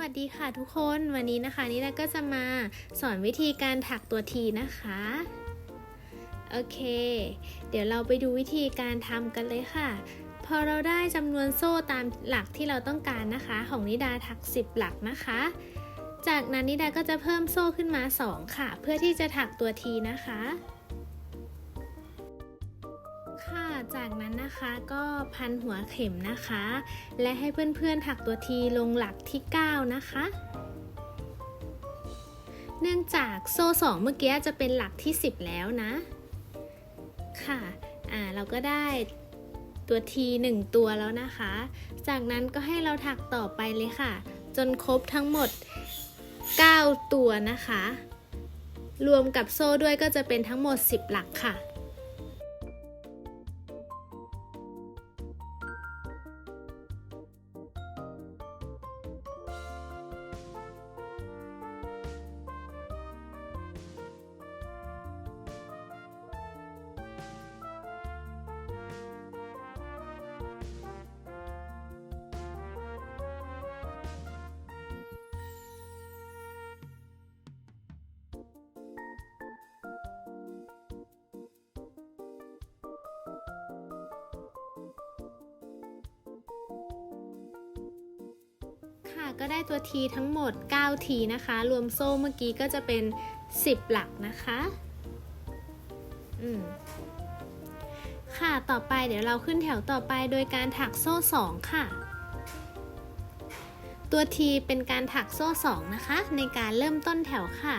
วัสดีค่ะทุกคนวันนี้นะคะนิดาก็จะมาสอนวิธีการถักตัวทีนะคะโอเค เดี๋ยวเราไปดูวิธีการทำกันเลยค่ะ พอเราได้จำนวนโซ่ตามหลักที่เราต้องการนะคะ ของนิดาถัก 10 หลักนะคะ จากนั้นนิดาก็จะเพิ่มโซ่ขึ้นมา 2 ค่ะ เพื่อที่จะถักตัวทีนะคะ จากนั้นนะคะก็พันหัวเข็มนะคะ และให้เพื่อนๆถักตัวทีลงหลักที่ 9 นะคะ เนื่องจากโซ่2เมื่อกี้จะเป็นหลักที่ 10 แล้วนะ ค่ะ อ่าเราก็ได้ตัวที1ตัวแล้วนะคะ จากนั้นก็ให้เราถักต่อไปเลยค่ะ จนครบทั้งหมด 9 ตัวนะคะ รวมกับโซ่ด้วยก็จะเป็นทั้งหมด 10 หลักค่ะ ก็ได้ตัวทีทั้งหมด9ทีนะคะ รวมโซ่เมื่อกี้ก็จะเป็น 10 หลักนะคะอืมค่ะ ต่อไปเดี๋ยวเราขึ้นแถวต่อไปโดยการถักโซ่ 2 ค่ะ ตัวทีเป็นการถักโซ่ 2 นะคะ ในการเริ่มต้นแถวค่ะ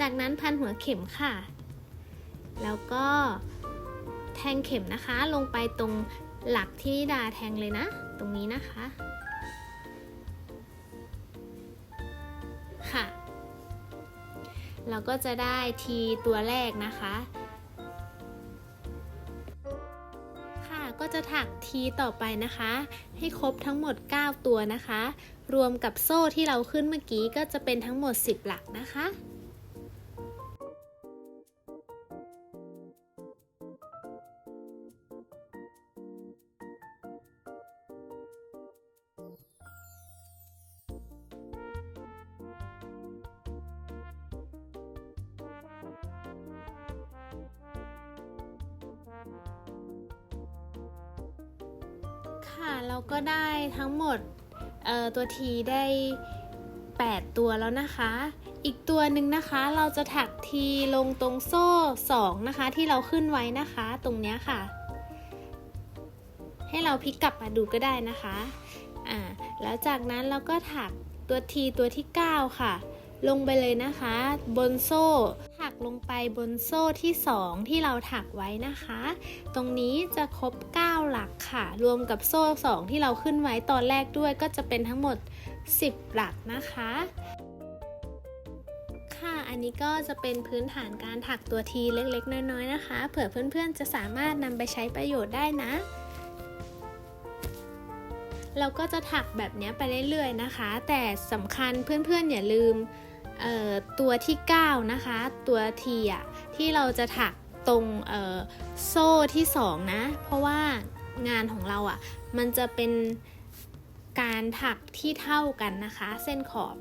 จากนั้นพันหัวเข็มค่ะ แล้วก็แทงเข็มนะคะลงไปตรงหลักที่ดาแทงเลยนะ ตรงนี้นะคะ ค่ะ เราก็จะได้ T ตัวแรกนะคะ ค่ะก็จะถัก T ต่อไปนะคะ ให้ครบทั้งหมด 9 ตัวนะคะ รวมกับโซ่ที่เราขึ้นเมื่อกี้ก็จะเป็นทั้งหมด 10 หลักนะคะ ค่ะ เราก็ได้ทั้งหมดตัวทีได้ 8 ตัวแล้วนะคะ อีกตัวหนึ่งนะคะ เราจะถักทีลงตรงโซ่ 2 นะคะ ที่เราขึ้นไว้นะคะ ตรงเนี้ยค่ะ ให้เราพลิกกลับมาดูก็ได้นะคะอ่าแล้วจากนั้นเราก็ถักตัวทีตัวที่ 9 ค่ะ ลงไปเลยนะคะ บนโซ่ กลงไปบนโซ่ที่ 2 ที่เราถักไว้นะคะ ตรงนี้จะครบ 9 หลักค่ะ รวมกับโซ่ 2 ที่เราขึ้นไว้ตอนแรกด้วยก็จะเป็นทั้งหมด 10 หลักนะคะ ค่ะอันนี้ก็จะเป็นพื้นฐานการถักตัวทีเล็กๆ น้อยๆ นะคะ เผื่อเพื่อนๆจะสามารถนำไปใช้ประโยชน์ได้นะเราก็จะถักแบบนี้ไปเรื่อยๆนะคะ แต่สำคัญเพื่อนๆอย่าลืม ตัวที่ 9 นะคะ ตัวทีอะที่เราจะถักตรงโซ่ที่ 2 นะ เพราะว่างานของเราอะมันจะเป็นการถักที่เท่ากันนะคะ เส้นขอบ